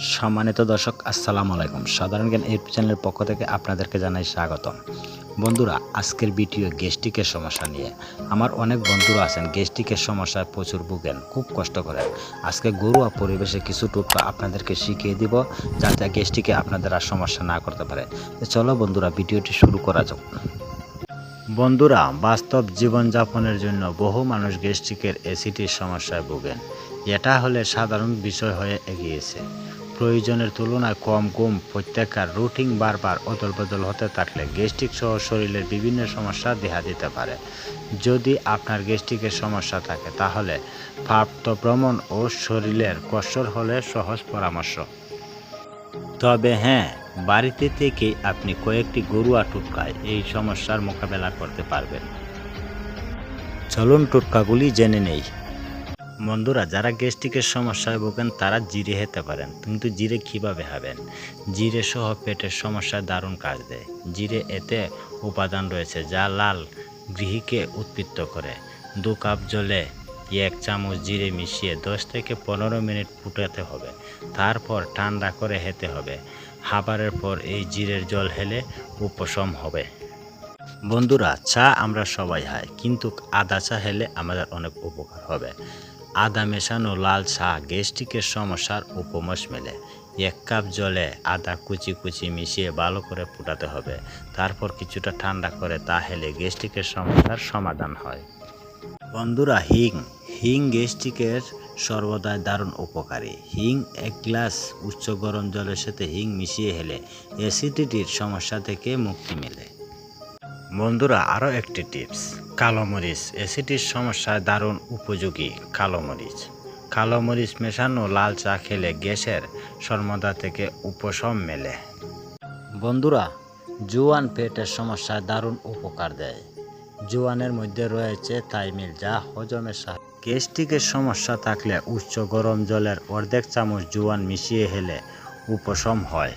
সম্মানিত দর্শক, আসসালামু আলাইকুম। সাধারণ জ্ঞান ইউটিউব চ্যানেলের পক্ষ থেকে আপনাদেরকে জানাই স্বাগতম। বন্ধুরা, আজকের ভিডিও গ্যাস্ট্রিকের সমস্যা নিয়ে। আমার অনেক বন্ধুরা আছেন, গ্যাস্ট্রিকের সমস্যায় প্রচুর ভুগেন, খুব কষ্ট করেন। আজকে ঘরোয়া পরিবেশে কিছু টোটকা আপনাদেরকে শিখিয়ে দিব, যাতে গ্যাস্ট্রিকে আপনাদের আর সমস্যা না করতে পারে। চলো বন্ধুরা, ভিডিওটি শুরু করা যাক। বন্ধুরা, বাস্তব জীবনযাপনের জন্য বহু মানুষ গ্যাস্ট্রিকের অ্যাসিডির সমস্যায় ভোগেন। এটা হলে সাধারণ বিষয় হয়ে এগিয়েছে। প্রয়োজনের তুলনায় কম ঘুম, প্রত্যাকার, রুটিন বারবার অদল বদল হতে থাকলে গ্যাস্ট্রিক সহ শরীরের বিভিন্ন সমস্যা দেখা দিতে পারে। যদি আপনার গ্যাস্ট্রিকের সমস্যা থাকে, তাহলে ভ্রমণ ও শরীরের কষ্টর হলে সহজ পরামর্শ। তবে হ্যাঁ বাড়িতে থেকেই আপনি কয়েকটি গরুয়া টুটকায় এই সমস্যার মোকাবেলা করতে পারবেন। চলুন টুটকাগুলি জেনে নেই। বন্ধুরা, যারা গ্যাস্ট্রিকের সমস্যায় ভোগেন, তারা জিরে খেতে পারেন। কিন্তু জিরে কীভাবে খাবেন? জিরে সহ পেটের সমস্যায় দারুণ কাজ দেয়। জিরে এতে উপাদান রয়েছে যা লাল গৃহীকে উদ্বৃত্ত করে। দু কাপ জলে এক চামচ জিরে মিশিয়ে দশ থেকে পনেরো মিনিট ফুটাতে হবে। তারপর ঠান্ডা করে খেতে হবে। খাবারের পর এই জিরের জল হেলে উপশম হবে। বন্ধুরা, চা আমরা সবাই খাই, কিন্তু আদা চা হেলে আমাদের অনেক উপকার হবে। আদা মেশানো লাল চা গ্যাস্ট্রিকের সমস্যার উপমস মেলে। এক কাপ জলে আদা কুচি কুচি মিশিয়ে ভালো করে ফুটাতে হবে। তারপর কিছুটা ঠান্ডা করে তা হেলে গ্যাস্ট্রিকের সমস্যার সমাধান হয়। বন্ধুরা, হিং। হিং গ্যাস্ট্রিকের সর্বদাই দারুণ উপকারী। হিং এক গ্লাস উচ্চ গরম জলের সাথে হিং মিশিয়ে হেলে অ্যাসিডিটির সমস্যা থেকে মুক্তি মেলে। বন্ধুরা, আরও একটি টিপস। কালো মরিচ। অ্যাসিডির সমস্যায় দারুণ উপযোগী কালো মরিচ। কালো মরিচ মেশানো লাল চা খেলে গ্যাসের সর্মদা থেকে উপশম মেলে। বন্ধুরা, জোয়ান পেটের সমস্যায় দারুণ উপকার দেয়। জোয়ানের মধ্যে রয়েছে থাইমিল, যা হজমের সাহায্য গ্যাস্ট্রিকের সমস্যা থাকলে উচ্চ গরম জলের অর্ধেক চামচ জোয়ান মিশিয়ে হেলে উপশম হয়।